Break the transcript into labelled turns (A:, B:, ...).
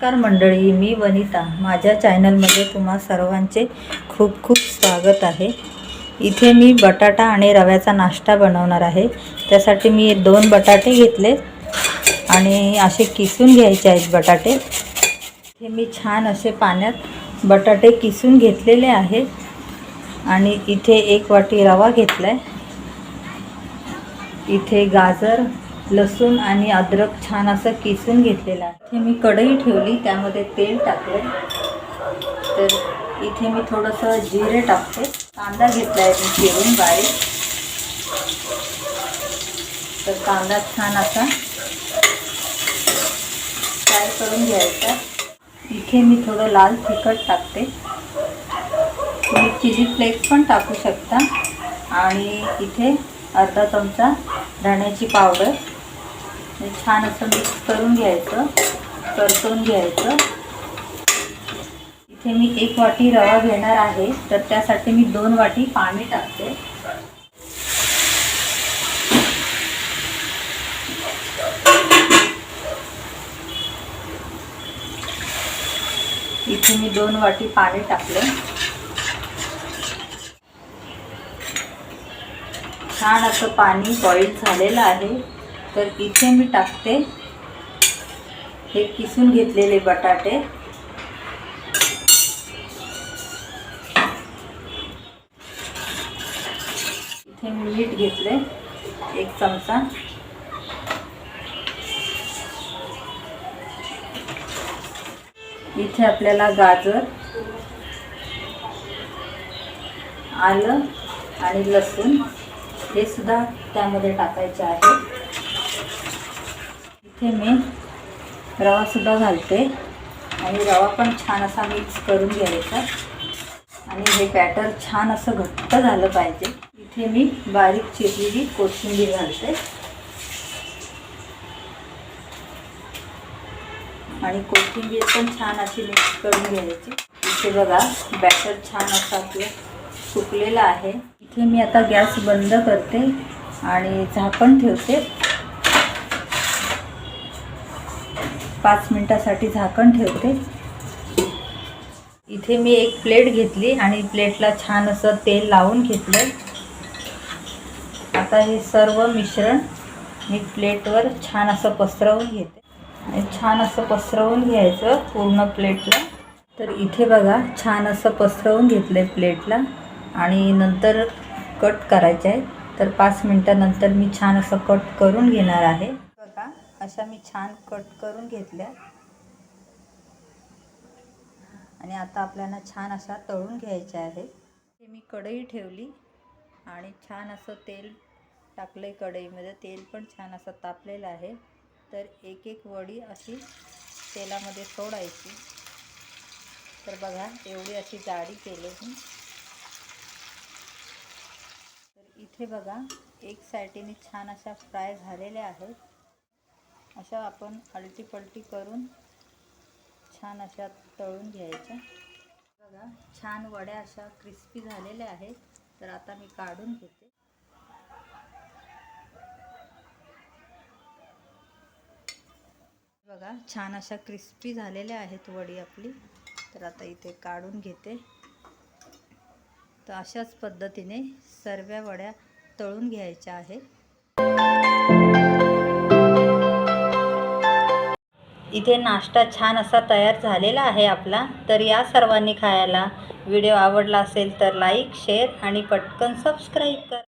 A: नमस्कार मंडळी मी वनिता. माझ्या चॅनलमध्ये तुम्हा सर्वांचे खूप खूप स्वागत आहे. इथे मी बटाटा आणि रव्याचा नाश्ता बनवणार आहे. त्यासाठी मी दोन बटाटे घेतले आणि असे किसून घ्यायचे आहेत बटाटे. हे मी छान असे पाण्यात बटाटे किसून घेतलेले आहेत आणि इथे एक वाटी रवा घेतला आहे इथे गाजर लसूण आणि अद्रक छान असं किसून घेतलेलं आहे. इथे मी कढई ठेवली त्यामध्ये तेल टाकलं. तर इथे मी थोडंसं जिरे टाकते. कांदा घेतला आहे मी चिरून बारीक. तर कांदा छान असा फ्राय करून घ्यायचा. इथे मी थोडं लाल तिखट टाकते. तुम्ही चिली फ्लेक्स पण टाकू शकता. आणि इथे अर्धा चमचा धण्याची पावडर. हे छान असं मिक्स करून घ्यायचं परतून घ्यायचं. इथे मी एक वाटी रवा घेणार आहे तर त्यासाठी मी दोन वाटी पाणी टाकते. इथे मी दोन वाटी पाणी टाकलं. छान असं पाणी बॉईल झालेलं आहे. तर इथे मी टाकते हे किसून घेतलेले बटाटे. इथे मी मीठ घेतले एक चमचा. इथे आपल्याला गाजर आलं आणि लसूण हे सुद्धा त्यामध्ये टाकायचे आहे. इथे मी रवासुद्धा घालते. आणि रवा पण छान असा मिक्स करून घ्यायचा. आणि हे बॅटर छान असं घट्ट झालं पाहिजे. इथे मी बारीक चिरलेली कोशिंबीर घालते. आणि कोथिंबीर पण छान अशी मिक्स करून घ्यायची. इथे बघा बॅटर छान असं आपलं सुकलेलं आहे. इथे मी आता गॅस बंद करते आणि झाकण ठेवते. पाच मिनटासाठी झाकण ठेवते. इथे मी एक प्लेट घेतली आणि प्लेटला छान असं तेल लावून घेतलं. आता हे सर्व मिश्रण मी प्लेटवर छान असं पसरवून घेते. आणि छान असं पसरवून घ्यायचं पूर्ण प्लेटला. तर इथे बघा छान असं पसरवून घेतलं आहे प्लेटला. आणि नंतर कट करायचं आहे तर पाच मिनटानंतर मी छान असं कट करून घेणार आहे. अशा मी छान कट करून घेतल्या. आणि आता आपल्याला छान अशा तळून घ्यायच्या आहे हे मी कढई ठेवली आणि छान असं तेल टाकलं आहे कढईमध्ये. तेल पण छान असं तापलेलं आहे. तर एक एक वडी अशी तेलामध्ये सोडायची. तर बघा एवढी अशी जाडी केली मी तर इथे बघा एक साईडीने छान अशा फ्राय झालेल्या आहेत. अशा आपण अलटी पलटी करून छान अशा तळून घ्यायच्या. बघा छान वड्या अशा क्रिस्पी झालेल्या आहेत. तर आता मी काढून घेते. बघा छान अशा क्रिस्पी झालेल्या आहेत वडी आपली. तर आता इथे काढून घेते. तर अशाच पद्धतीने सर्व वड्या तळून घ्यायच्या आहेत. इथे नाश्ता छान असा तयार झालेला आहे आपला. तर या सर्वांनी खायला व्हिडिओ आवडला असेल तर लाईक शेअर आणि पटकन सबस्क्राईब करा.